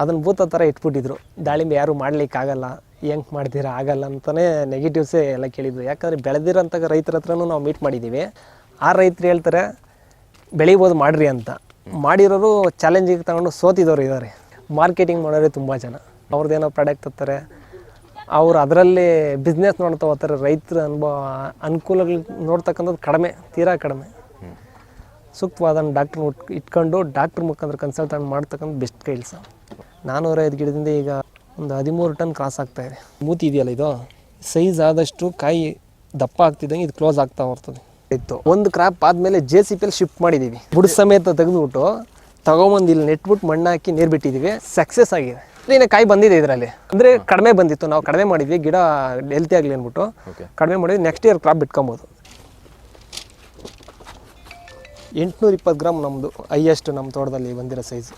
ಅದನ್ನು ಭೂತ ಥರ ಇಟ್ಬಿಟ್ಟಿದ್ರು. ದಾಳಿಂಬೆ ಯಾರು ಮಾಡ್ಲಿಕ್ಕಾಗಲ್ಲ ಹೆಂಗ್ ಮಾಡ್ತೀರಾ ಆಗಲ್ಲ ಅಂತಲೇ ನೆಗೆಟಿವ್ಸೇ ಎಲ್ಲ ಕೇಳಿದ್ರು ಯಾಕಂದ್ರೆ ಬೆಳೆದಿರೋಂಥ ರೈತರ ಹತ್ರನೂ ನಾವು ಮೀಟ್ ಮಾಡಿದ್ದೀವಿ ಆ ರೈತರು ಹೇಳ್ತಾರೆ ಬೆಳಿಬೋದು ಮಾಡ್ರಿ ಅಂತ. ಮಾಡಿರೋರು ಚಾಲೆಂಜಿಗೆ ತಗೊಂಡು ಸೋತಿದವರು ಇದ್ದಾರೆ ಮಾರ್ಕೆಟಿಂಗ್ ಮಾಡೋರೆ ತುಂಬ ಜನ. ಅವ್ರದ್ದೇನೋ ಪ್ರಾಡಕ್ಟ್ ತರ್ತಾರೆ. ಅವ್ರು ಅದರಲ್ಲಿ ಬಿಸ್ನೆಸ್ ನೋಡ್ತಾ ಹೋಗ್ತಾರೆ. ರೈತರ ಅನುಭವ ಅನುಕೂಲಗಳು ನೋಡ್ತಕ್ಕಂಥದ್ದು ಕಡಿಮೆ ತೀರಾ ಕಡಿಮೆ. ಸೂಕ್ತವಾದ ಡಾಕ್ಟ್ರ್ ಇಟ್ಕೊಂಡು ಡಾಕ್ಟ್ರ್ ಮುಖಾಂತರ ಕನ್ಸಲ್ಟ್ ಮಾಡ್ತಕ್ಕಂಥ ಬೆಸ್ಟ್ ಕೆಲಸ ನಾನ್ನೂರೈದು ಗಿಡದಿಂದ ಈಗ ಒಂದು ಹದಿಮೂರು ಟನ್ ಕ್ರಾಸ್ ಆಗ್ತಾ ಇದೆ. ಮೂತಿ ಇದೆಯಲ್ಲ ಇದು? ಸೈಜ್ ಆದಷ್ಟು ಕಾಯಿ ದಪ್ಪ ಆಗ್ತಿದ್ದಂಗೆ ಇದು ಕ್ಲೋಸ್ ಆಗ್ತಾ ಬರ್ತದೆ ಇತ್ತು. ಒಂದು ಕ್ರಾಪ್ ಆದಮೇಲೆ ಜೆ ಸಿ ಪಿಯಲ್ಲಿ ಶಿಫ್ಟ್ ಮಾಡಿದ್ದೀವಿ ಬುಡ ಸಮೇತ ತೆಗೆದುಬಿಟ್ಟು ತಗೊಂಬಂದು ಇಲ್ಲಿ ನೆಟ್ಬಿಟ್ಟು ಮಣ್ಣು ಹಾಕಿ ನೀರು ಬಿಟ್ಟಿದ್ದೀವಿ ಸಕ್ಸಸ್ ಆಗಿದೆ. ಇನ್ನು ಕಾಯಿ ಬಂದಿದೆ ಇದರಲ್ಲಿ. ಅಂದರೆ ಕಡಿಮೆ ಬಂದಿತ್ತು. ನಾವು ಕಡಿಮೆ ಮಾಡಿದ್ವಿ. ಗಿಡ ಹೆಲ್ತಿ ಆಗಲಿ ಅಂದ್ಬಿಟ್ಟು ಕಡಿಮೆ ಮಾಡಿದ್ವಿ. ನೆಕ್ಸ್ಟ್ ಇಯರ್ ಕ್ರಾಪ್ ಬಿಟ್ಕೊಬೋದು. ಎಂಟುನೂರ ಇಪ್ಪತ್ತು ಗ್ರಾಮ್ ನಮ್ಮದು ಹೈಯೆಸ್ಟ್ ನಮ್ಮ ತೋಟದಲ್ಲಿ ಬಂದಿರೋ ಸೈಜು